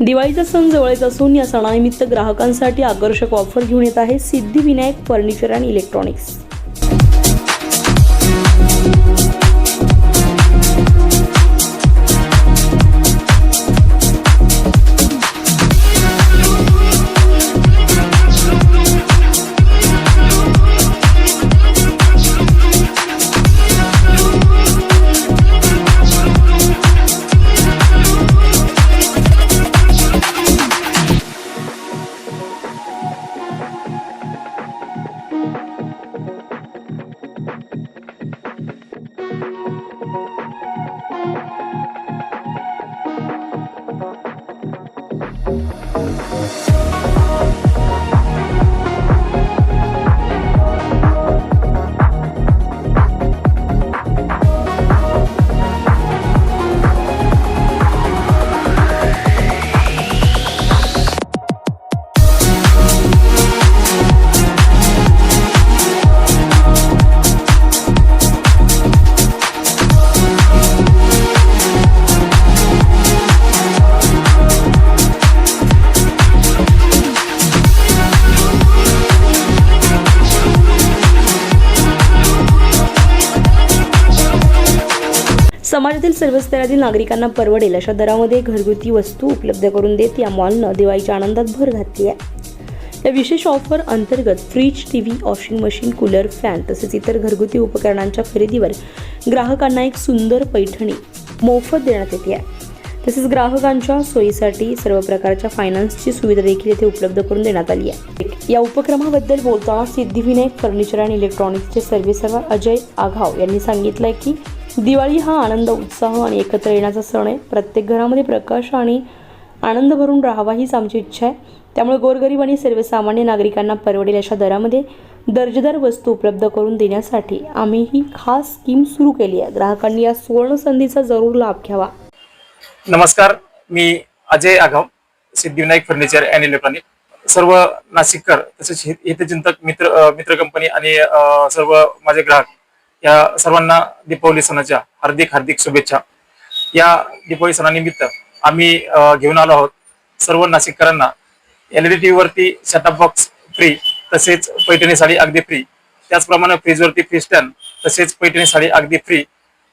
दिवाळीचा सण जवळच असून या सणानिमित्त ग्राहकांसाठी आकर्षक ऑफर घेऊन येत आहे Siddhivinayak furniture and electronics. Música समाजातील सर्व स्तरातील नागरिकांना परवडेल अशा दरामध्ये घरगुती वस्तू उपलब्ध करून देत या मॉलनं दिवाळीच्या आनंदात भर घातली आहे. या विशेष ऑफर अंतर्गत fridge TV washing machine cooler fan तसेच इतर घरगुती उपकरणांच्या खरेदीवर ग्राहकांना एक सुंदर पैठणी मोफत देण्यात येते आहे. तसेच ग्राहकांच्या सोयीसाठी सर्व प्रकारच्या फायनान्सची सुविधा देखील येथे उपलब्ध करून देण्यात आली आहे. या उपक्रमाबद्दल बोलताना सिद्धिविनायक फर्निचर अँड इलेक्ट्रॉनिक्सचे सर्वेसर्वा अजय आघाव यांनी सांगितलंय की दिवाळी हा आनंद उत्साह आणि एकत्र येण्याचा सण आहे. प्रत्येक घरामध्ये प्रकाश आणि आनंद भरून राहावा हीच आमची इच्छा आहे. त्यामुळे गोरगरीब आणि सर्वसामान्य नागरिकांना परवडेल अशा दरामध्ये दर्जेदार वस्तू उपलब्ध करून देण्यासाठी आम्ही ही खास स्कीम सुरू केली आहे. ग्राहकांनी या सुवर्ण संधीचा जरूर लाभ घ्यावा. नमस्कार मी Ajay Aghav Siddhivinayak furniture and electronic. सर्व नाशिककर तसेच हितचिंतक मित्र मित्र कंपनी आणि सर्व माझे ग्राहक या सर्वांना दीपावली सणाच्या हार्दिक हार्दिक शुभेच्छा. या दीपावली सणानिमित्त आम्ही घेऊन आलो आहोत सर्व नाशिककरांना एलईडी टी वरती सेटअप बॉक्स फ्री तसेच पैठणी साडी अगदी फ्री त्याचप्रमाणे फ्रीजवरती फ्री स्टँड तसेच पैठणी साडी अगदी फ्री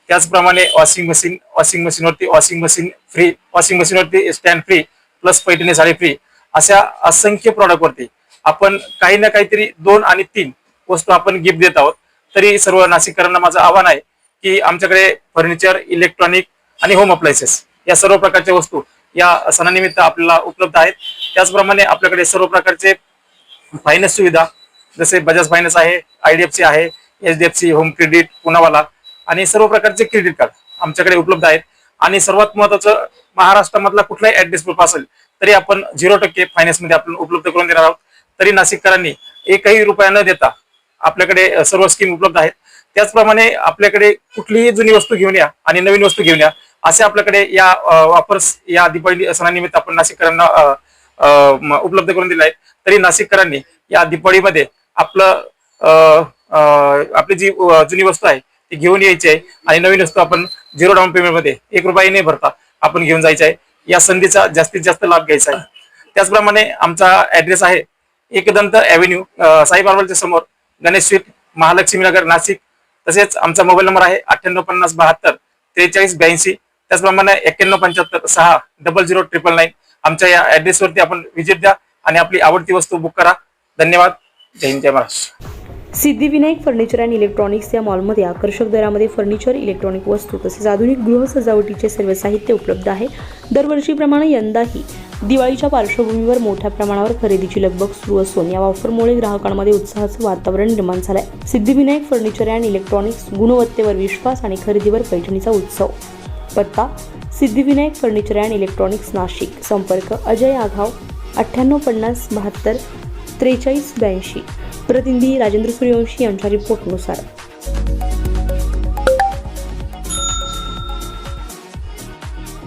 त्याचप्रमाणे वॉशिंग मशीन वॉशिंग मशीनवरती washing machine free washing मशीनवरती stand free plus Paithani sari free अशा असंख्य प्रॉडक्टवरती वरती आपण काही ना काहीतरी दोन आणि तीन वस्तू आपण गिफ्ट देत आहोत. तरी सर्व नाशिककरांना माझं आव्हान आहे की आमच्याकडे फर्निचर इलेक्ट्रॉनिक आणि होम अप्लायन्सेस या सर्व प्रकारच्या वस्तू या सणानिमित्त आपल्याला उपलब्ध आहेत. त्याचप्रमाणे आपल्याकडे सर्व प्रकारचे फायनान्स सुविधा जसे बजाज फायनान्स आहे आयडीएफसी आहे H D F C home credit Poonawalla आणि सर्व प्रकारचे क्रेडिट कार्ड आमच्याकडे उपलब्ध आहेत. आणि सर्वात महत्वाचं महाराष्ट्रामधला कुठलाही ऍड्रेस प्रूफ असेल तरी आपण झिरो टक्के फायनान्समध्ये आपण उपलब्ध करून देणार आहोत. तरी नाशिककरांनी एकही रुपया न देता आपल्याकडे सर्व स्कीम उपलब्ध आहेत. त्याचप्रमाणे आपल्याकडे कुठलीही जुनी वस्तू घेऊन या आणि नवीन वस्तू घेऊन या असे आपल्याकडे या वापर्स या दिवाळी सणानिमित्त आपण नाशिककरांना उपलब्ध करून दिले आहेत तरी नाशिककरांनी या दिपावळीमध्ये आपलं आपली जी जुनी वस्तू आहे ती घेऊन यायची आहे आणि नवीन वस्तू आपण झिरो डाऊन पेमेंटमध्ये एक रुपयाही नाही भरता आपण घेऊन जायचं आहे. या संधीचा जास्तीत जास्त लाभ घ्यायचा आहे. त्याचप्रमाणे आमचा ऍड्रेस आहे एकदंत अव्हेन्यू साई बार्बलच्या समोर. गणेश स्वीट महालक्ष्मी नगर नाशिक. तसेच आमचा मोबाईल नंबर आहे अठ्ठ्याण्णव पन्नास बहात्तर त्रेचाळीस ब्याऐंशी. त्याचप्रमाणे एक्क्याण्णव पंच्याहत्तर सहा डबल झिरो ट्रिपल नाईन. आमच्या या ऍड्रेसवरती आपण व्हिजिट द्या आणि आपली आवडती वस्तू बुक करा. धन्यवाद. जय हिंद जय Maharashtra. Siddhivinayak furniture and electronics या मॉलमध्ये आकर्षक दरामध्ये फर्निचर इलेक्ट्रॉनिक वस्तू तसेच आधुनिक गृह सजावटीचे सर्व साहित्य उपलब्ध आहे. दरवर्षीप्रमाणे यंदाही दिवाळीच्या पार्श्वभूमीवर मोठ्या प्रमाणावर खरेदीची लगबग सुरू असून या ऑफरमुळे ग्राहकांमध्ये उत्साहाचं वातावरण निर्माण झालंय. सिद्धिविनायक फर्निचर अँड इलेक्ट्रॉनिक्स गुणवत्तेवर विश्वास आणि खरेदीवर पैठणीचा उत्सव. पत्ता Siddhivinayak furniture and electronics Nashik. संपर्क अजय आघाव अठ्ठ्याण्णव पन्नास बहात्तर त्रेचाळीस ब्याऐंशी. प्रतिनिधी राजेंद्र सूर्यवंशी यांच्या रिपोर्टनुसार.